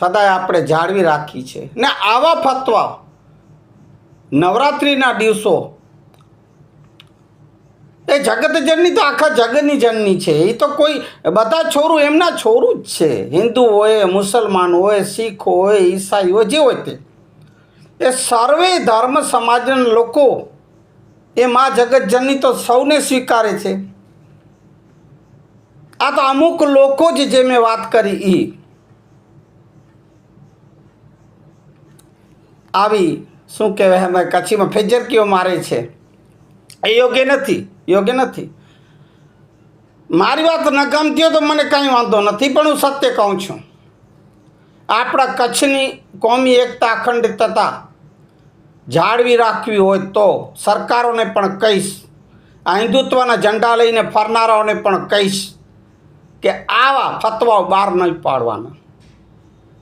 સદાય આપણે જાળવી રાખી છે. ને આવા ફતવા નવરાત્રિના દિવસો એ જગતજનની તો આખા જગતની જનની છે. એ તો કોઈ બધા છોરું એમના છોરું જ છે. હિન્દુ હોય, મુસલમાન હોય, શીખ હોય, ઈસાઈ હોય, જે હોય તે. એ સર્વે ધર્મ સમાજના લોકો એ મા જગતજનની તો સૌને સ્વીકારે છે. આ તો અમુક લોકો જ જે મેં વાત કરી એ આવી, શું કહેવાય અમે કચ્છીમાં ફેજરકીઓ મારે છે? એ યોગ્ય નથી યોગ્ય નથી. મારી વાત ન ગમતી હોય તો મને કંઈ વાંધો નથી, પણ હું સત્ય કહું છું. આપણા કચ્છની કોમી એકતા અખંડિતતા જાળવી રાખવી હોય તો સરકારોને પણ કહીશ આ હિન્દુત્વના ઝંડા લઈને ફરનારાઓને પણ કહીશ કે આવા ફતવાઓ બહાર નહીં પાડવાના.